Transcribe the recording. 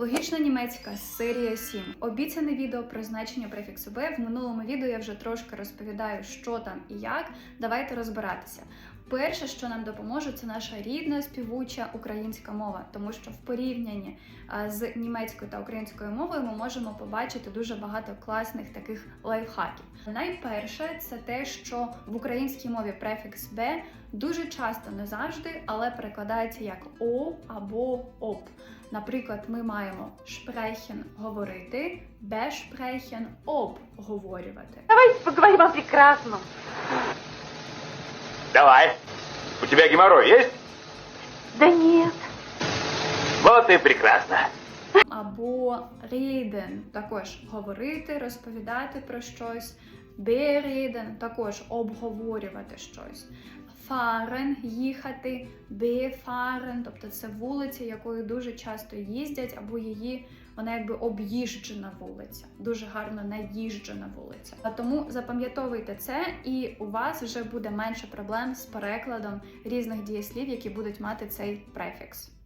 Логічна німецька серія 7. Обіцяне відео про значення префіксу «б». В минулому відео я вже трошки розповідаю, що там і як. Давайте розбиратися. Перше, що нам допоможе, це наша рідна співуча українська мова, тому що в порівнянні з німецькою та українською мовою ми можемо побачити дуже багато класних таких лайфхаків. Найперше, це те, що в українській мові префікс «б» дуже часто не завжди, але перекладається як о або оп. Наприклад, ми маємо sprechen – говорити, besprechen – обговорювати. Давайте поговорим о прекрасном. Давай. У тебя геморрой есть? Да нет. Вот и прекрасно. Або reden – також говорити, розповідати про щось. Bereden – також обговорювати щось. Fahren – їхати, befahren – тобто це вулиця, якою дуже часто їздять, або її вона якби об'їжджена вулиця, дуже гарно наїжджена вулиця. А тому запам'ятовуйте це, і у вас вже буде менше проблем з перекладом різних дієслів, які будуть мати цей префікс.